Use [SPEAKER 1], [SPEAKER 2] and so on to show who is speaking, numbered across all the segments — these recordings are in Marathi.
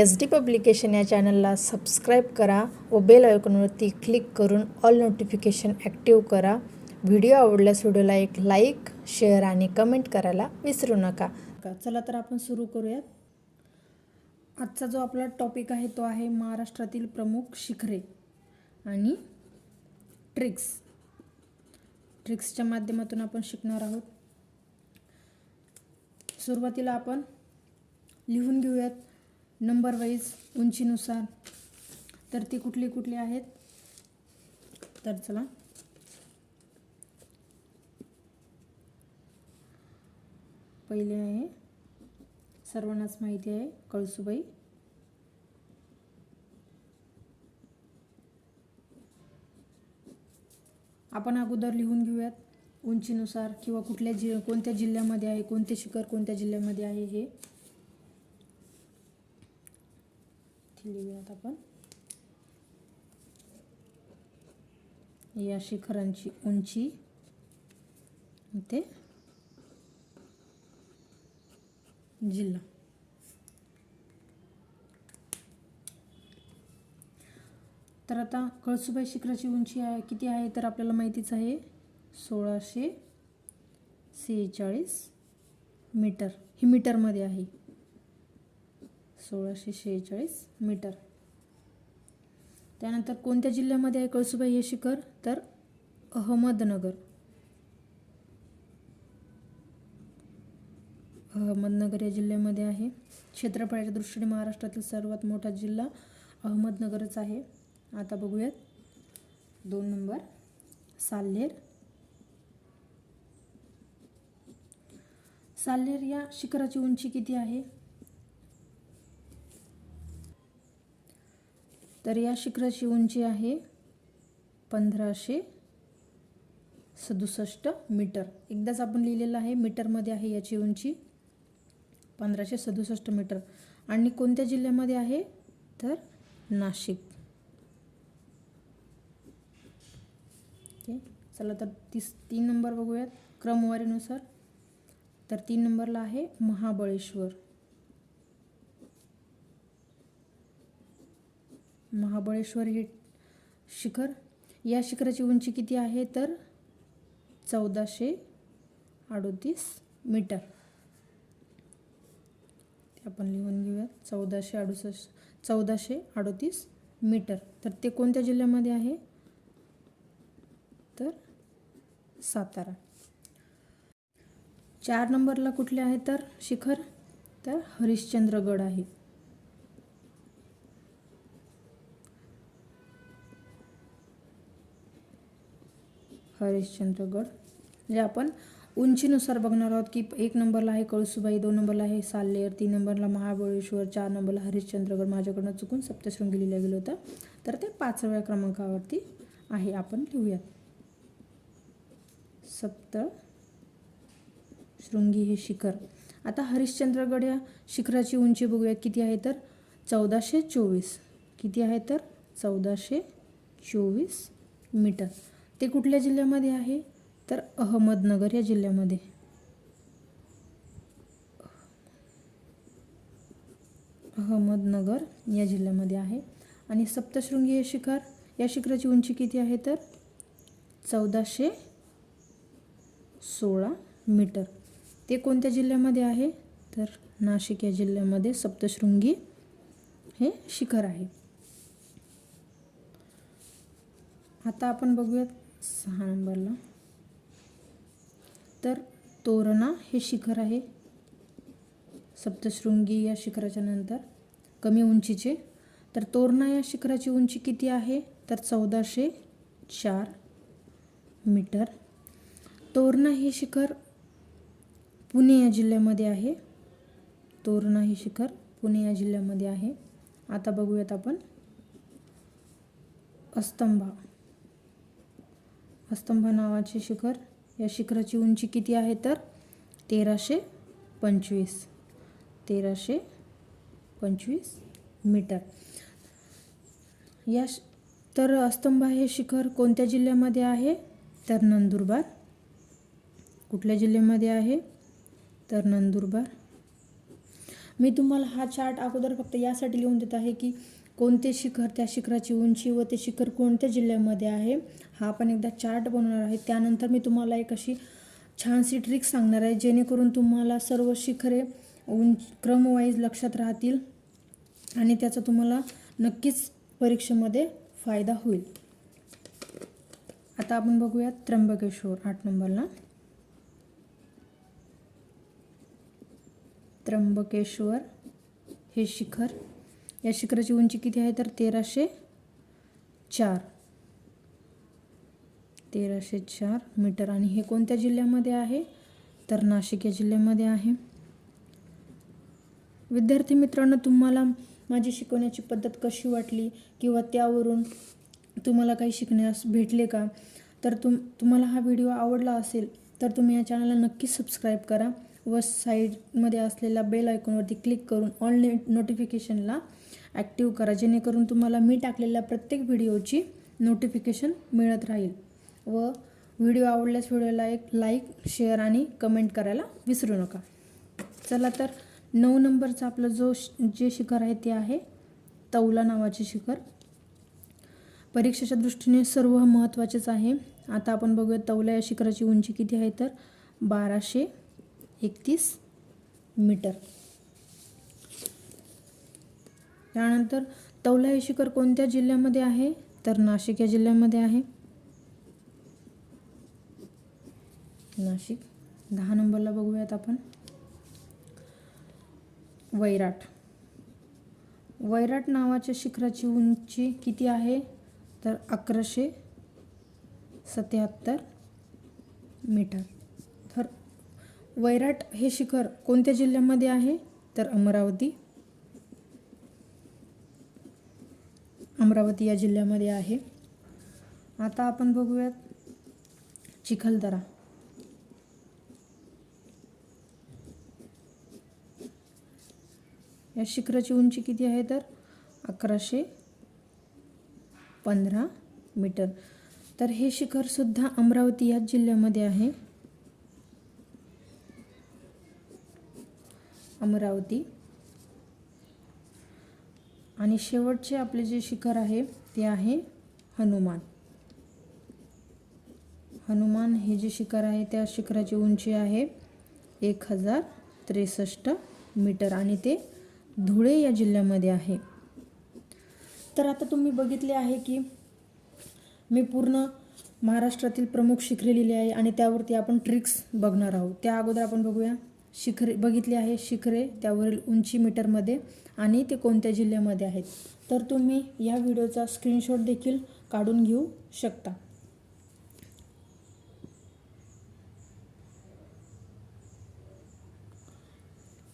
[SPEAKER 1] एस डी पब्लिकेशन या चॅनलला सबस्क्राईब करा व बेल आयकॉनवरती क्लिक करून ऑल नोटिफिकेशन ॲक्टिव्ह करा. व्हिडिओ आवडल्यास व्हिडिओला एक लाईक शेअर आणि कमेंट करायला विसरू नका. चला तर आपण सुरू करूयात. आजचा जो आपला टॉपिक आहे तो आहे महाराष्ट्रातील प्रमुख शिखरे आणि ट्रिक्स. ट्रिक्सच्या माध्यमातून आपण शिकणार आहोत. सुरुवातीला आपण लिहून घेऊयात. नंबर वाईज उंचीनुसार. तर ती कुठली कुठली आहेत? तर चला. पहिले आहे सर्वांनाच माहिती आहे कळसुबाई. आपण अगोदर लिहून घेऊयात उंचीनुसार किंवा कुठल्या जि कोणत्या जिल्ह्यामध्ये आहे कोणते शिखर कोणत्या जिल्ह्यामध्ये आहे हे. लिहूयात आपण. या शिखरांची उंची. इथे. जिल्हा. तर आता कळसुबाई शिखराची उंची आहे किती आहे तर आपल्याला माहितीच आहे सोळाशे सेहेचाळीस मीटर. ही मीटरमध्ये आहे. सोळाशे शेहेचाळीस मीटर. त्यानंतर कोणत्या जिल्ह्यामध्ये आहे कळसुबाई हे शिखर? तर अहमदनगर. अहमदनगर या जिल्ह्यामध्ये आहे. क्षेत्रफळाच्या दृष्टीने महाराष्ट्रातील सर्वात मोठा जिल्हा अहमदनगरच आहे. आता बघूयात. दोन नंबर. साल्हेर. साल्हेर या शिखराची उंची किती आहे? तर या शिखराची उंची आहे पंधराशे सदुसष्ट मीटर. एकदाच आपण लिहिलेलं आहे मीटरमध्ये आहे याची उंची पंधराशे सदुसष्ट मीटर. आणि कोणत्या जिल्ह्यामध्ये आहे? तर नाशिक. चला तर तीस तीन नंबर बघूयात. क्रमवारीनुसार. तर तीन नंबरला आहे महाबळेश्वर. महाबळेश्वर हे शिखर. या शिखराची उंची किती आहे? तर चौदाशे अडोतीस मीटर. ते आपण लिहून घेऊया. चौदाशे अडुसष्ट चौदाशे अडोतीस मीटर. तर ते कोणत्या जिल्ह्यामध्ये आहे? तर सातारा. चार नंबरला कुठले आहे? तर शिखर. तर हरिश्चंद्रगड आहे. हरिश्चंद्रगड म्हणजे आपण उंचीनुसार बघणार आहोत की एक नंबरला आहे कळसुबाई दोन नंबरला आहे साल्लेर तीन नंबरला महाबळेश्वर चार नंबरला हरिश्चंद्रगड. माझ्याकडनं चुकून सप्तशृंगी लिहिलं गेलं होतं. तर ते पाचव्या क्रमांकावरती आहे. आपण लिहूयात. सप्त शृंगी हे शिखर. आता हरिश्चंद्रगड या शिखराची उंची बघूयात. किती आहे तर? चौदाशे चोवीस. किती आहे तर? चौदाशे चोवीस मीटर. ते कुठल्या जिल्ह्यामध्ये आहे? तर अहमदनगर या जिल्ह्यामध्ये. अहमदनगर या जिल्ह्यामध्ये आहे. आणि सप्तशृंगी हे शिखर या शिखराची उंची किती आहे तर? चौदाशे सोळा मीटर. ते कोणत्या जिल्ह्यामध्ये आहे? तर नाशिक या जिल्ह्यामध्ये सप्तशृंगी हे शिखर आहे. आता आपण बघूयात सहा नंबरला. तर तोरणा हे शिखर आहे. सप्तशृंगी या शिखराच्या नंतर कमी उंचीचे. तर तोरणा या शिखराची उंची किती आहे? तर चौदाशे चार मीटर. तोरणा हे शिखर पुणे या जिल्ह्यामध्ये आहे. तोरणा हे शिखर पुणे या जिल्ह्यामध्ये आहे. आता बघूयात आपण अस्तंभा. हस्तंभ नावाचे शिखर. या शिखराची उंची किती आहे तर? तेराशे पंचवीस. तेराशे पंचवीस मीटर. या तर अस्तंभ हे शिखर कोणत्या जिल्ह्यामध्ये आहे? तर नंदुरबार. कुठल्या जिल्ह्यामध्ये आहे? तर नंदुरबार. मी तुम्हाला हा चार्ट अगोदर फक्त यासाठी लिहून देत आहे की कोणते शिखर त्या शिखराची उंची व ते शिखर कोणत्या जिल्ह्यामध्ये आहे हा आपण एकदा चार्ट बनवणार आहे. त्यानंतर मी तुम्हाला एक अशी छानशी ट्रिक सांगणार आहे जेणेकरून तुम्हाला सर्व शिखरे उंच क्रमवाईज लक्षात राहतील आणि त्याचा तुम्हाला नक्कीच परीक्षेमध्ये फायदा होईल. आता आपण बघूयात त्र्यंबकेश्वर आठ नंबरला. त्र्यंबकेश्वर हे शिखर या शिखराची उंची किती आहे? तर तेराशे चार. तेराशे चार मीटर. आणि हे कोणत्या जिल्ह्यामध्ये आहे? तर नाशिक या जिल्ह्यामध्ये आहे. विद्यार्थी मित्रांनो तुम्हाला माझी शिकवण्याची पद्धत कशी वाटली? किंवा त्यावरून तुम्हाला काही शिकण्यास भेटले का? तर तुम तुम्हाला हा व्हिडिओ आवडला असेल तर तुम्ही या चॅनलला नक्कीच सबस्क्राईब करा व साईडमध्ये असलेल्या बेल आयकॉनवरती क्लिक करून ऑल नोटिफिकेशनला ॲक्टिव्ह करा जेणेकरून तुम्हाला मी टाकलेल्या प्रत्येक व्हिडिओची नोटिफिकेशन मिळत राहील. व व्हिडिओ आवडल्यास व्हिडिओला एक लाईक शेअर आणि कमेंट करायला विसरू नका. चला तर नऊ नंबरचा आपलं जो जे शिखर आहे ते आहे तौला नावाचे शिखर. परीक्षेच्या दृष्टीने सर्व महत्त्वाचेच आहे. आता आपण बघूया तौला या शिखराची उंची किती आहे तर बाराशे एकतीस मीटर. त्यानंतर तौला हे शिखर कोणत्या जिल्ह्यामध्ये आहे? तर नाशिक या जिल्ह्यामध्ये आहे. नाशिक. दहा नंबरला बघूयात आपण. वैराट. वैराट नावाच्या शिखराची उंची किती आहे? तर अकराशे सत्याहत्तर मीटर. तर वैराट हे शिखर कोणत्या जिल्ह्यामध्ये आहे? तर अमरावती. अमरावती या जिल्ह्यामध्ये आहे. आता आपण बघूयात चिखलदरा. या शिखराची उंची किती आहे तर? अकराशे पंधरा मीटर. तर हे शिखरसुद्धा अमरावती याच जिल्ह्यामध्ये आहे. अमरावती. आणि शेवटचे आपले जे शिखर आहे ते आहे हनुमान. हनुमान हे जे शिखर आहे त्या शिखराची उंची आहे एक हजार त्रेसष्ट मीटर आणि ते धुळे या जिल्ह्यामध्ये आहे. तर आता तुम्ही बघितले आहे की मी पूर्ण महाराष्ट्रातील प्रमुख शिखरे लिहिली आहे आणि त्यावरती आपण ट्रिक्स बघणार आहोत. त्या अगोदर आपण बघूया. शिखरे बघितली आहे शिखरे त्यावरील उंची मीटरमध्ये आणि ते कोणत्या जिल्ह्यामध्ये आहेत. तर तुम्ही या व्हिडिओचा स्क्रीनशॉट देखील काढून घेऊ शकता.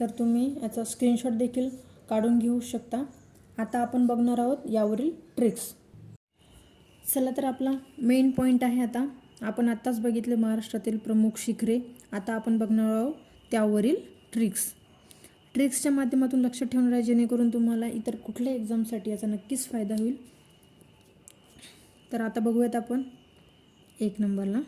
[SPEAKER 1] तर तुम्ही याचा स्क्रीनशॉट देखील काढून घेऊ शकता. आता आपण बघणार आहोत यावरील ट्रिक्स. चला तर आपला मेन पॉईंट आहे आता. आपण आत्ताच बघितले महाराष्ट्रातील प्रमुख शिखरे. आता आपण बघणार आहोत त्यावरील ट्रिक्स ट्रिक्सच्या माध्यमातून लक्षात ठेवणार आहे जेणेकरून तुम्हाला इतर कुठल्या एक्झामसाठी याचा नक्कीच फायदा होईल. तर आता बघूयात आपण एक नंबरला.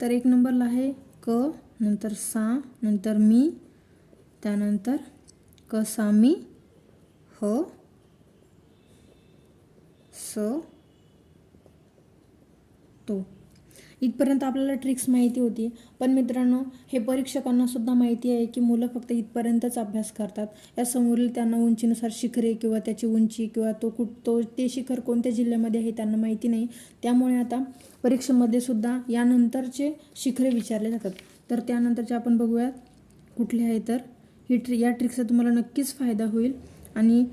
[SPEAKER 1] तर एक नंबरला आहे क नंतर सा नंतर मी त्यानंतर क सा मी ह स तो. इथपर्यंत आपल्याला ट्रिक्स माहिती होती. पण मित्रांनो हे परीक्षकांना सुद्धा माहिती आहे की मुलं फक्त इथपर्यंतच अभ्यास करतात. या समोरील त्यांना उंचीनुसार शिखरे किंवा त्याची उंची किंवा तो कुठ तो ते शिखर कोणत्या जिल्ह्यामध्ये आहे त्यांना माहिती नाही. त्यामुळे आता परीक्षेमध्ये सुद्धा यानंतरचे शिखरे विचारले जातात. तर त्यानंतरचे आपण बघूयात कुठले आहे तर. ही ट्रि या ट्रिक्सचा तुम्हाला नक्कीच फायदा होईल. आणि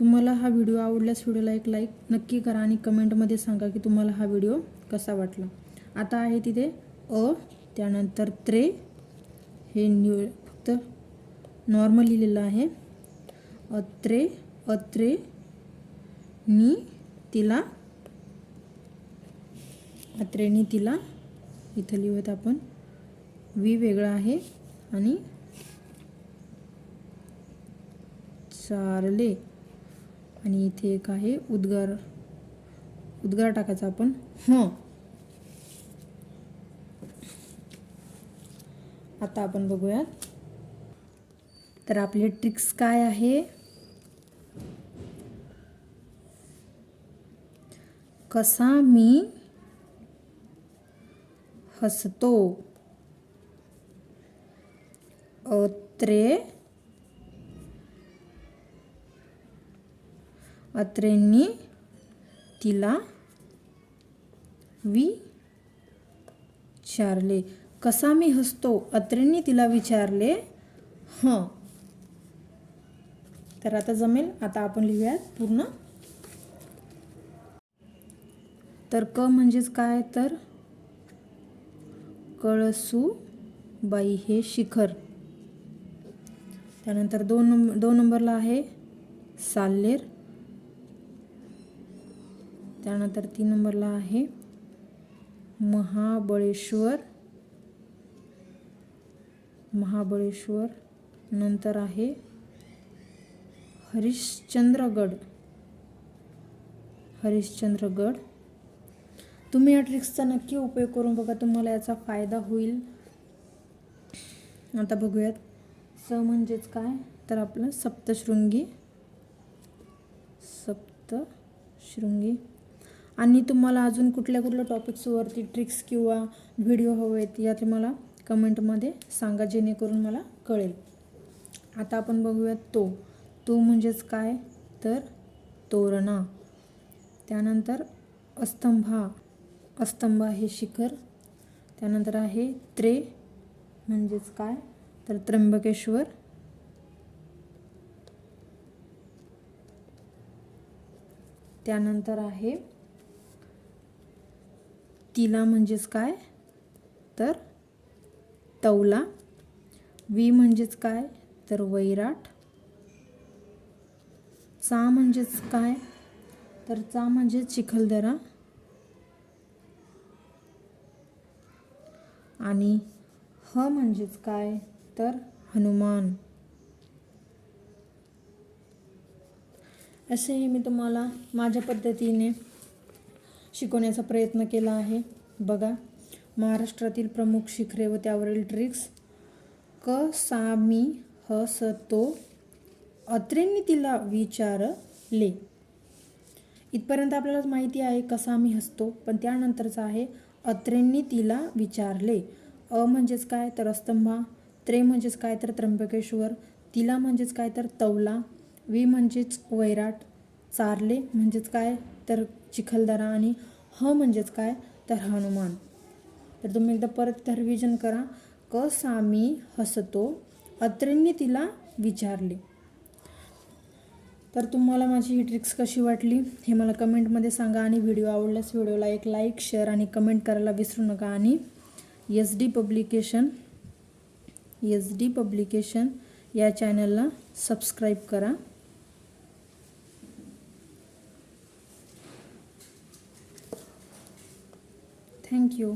[SPEAKER 1] तुम्हाला हा व्हिडिओ आवडल्यास व्हिडिओला एक लाईक नक्की करा आणि कमेंटमध्ये सांगा की तुम्हाला हा व्हिडिओ कसा वाटला. आता आहे तिथे अ त्यानंतर त्रे. हे न्यू फक्त नॉर्मल लिहिलेलं आहे. अत्रे अत्रे नी तिला. अत्रेनी तिला. इथं लिहूयात आपण. वी वेगळा आहे आणि चारले. आणि इथे एक आहे उद्गार. उद्गार टाकायचा आपण. हं. आता आपण बघूयात. तर आपले ट्रिक्स काय आहे? कसा मी हसतो? अत्रे. अत्रेंनी तिला विचारले. कसा मी हसतो? अत्रेंनी तिला विचारले हं. तर आता जमेल? आता आपण लिहूयात पूर्ण. तर क म्हणजेच काय? तर कळसू बाई हे शिखर. त्यानंतर दोन नंबर दोन नंबरला आहे साल्लेर. त्यानंतर तीन नंबरला आहे महाबळेश्वर. महाबळेश्वर नंतर आहे हरिश्चंद्रगड. हरिश्चंद्रगड. तुम्ही या ट्रिक्सचा नक्की उपयोग करून बघा तुम्हाला याचा फायदा होईल. आता बघूयात. स म्हणजेच काय? तर आपलं सप्तशृंगी. सप्तशृंगी. आणि तुम्हाला अजून कुठल्या कुठल्या टॉपिक्सवरती ट्रिक्स किंवा व्हिडिओ हवे आहेत या तुम्हाला मला कमेंटमध्ये सांगा जेणेकरून मला कळेल. आता आपण बघूयात तो. तो म्हणजेच काय? तर तोरणा. त्यानंतर अस्तंभा. अस्तंभ आहे शिखर. त्यानंतर आहे त्रे. म्हणजेच काय? तर त्र्यंबकेश्वर. त्यानंतर आहे तिला म्हणजेच काय? तर तौला वी म्हणजेच काय? तर वैराट. चा म्हणजेच काय? तर चा म्हणजे चिखलदरा. आणि ह म्हणजेच काय? तर हनुमान. असेही मी तुम्हाला माझ्या पद्धतीने शिकवण्याचा प्रयत्न केला आहे. बघा. महाराष्ट्रातील प्रमुख शिखरे व त्यावरील ट्रिक्स क सा मी ह स तो अत्रेंनी तिला विचारले. इथपर्यंत आपल्याला माहिती आहे कसा मी हसतो पण त्यानंतरचं आहे अत्रेंनी तिला विचारले. अ म्हणजेच काय तर अस्तंभा त्रे म्हणजेच काय तर त्र्यंबकेश्वर तिला म्हणजेच काय तर तौला वी म्हणजेच वैराट चारले म्हणजेच काय तर चिखलदरा आणि ह म्हणजेच काय तर हनुमान. तर तुम्ही एकदा परत त्या रिव्हिजन करा. कसा मी हसतो अत्रेंनी तिला विचारले. तर तुम्हाला माझी ही ट्रिक्स कशी वाटली हे मला कमेंटमध्ये सांगा आणि व्हिडिओ आवडल्यास व्हिडिओला एक लाईक शेअर आणि कमेंट करायला विसरू नका. आणि S D publication S D publication या चॅनलला सबस्क्राईब करा. थँक्यू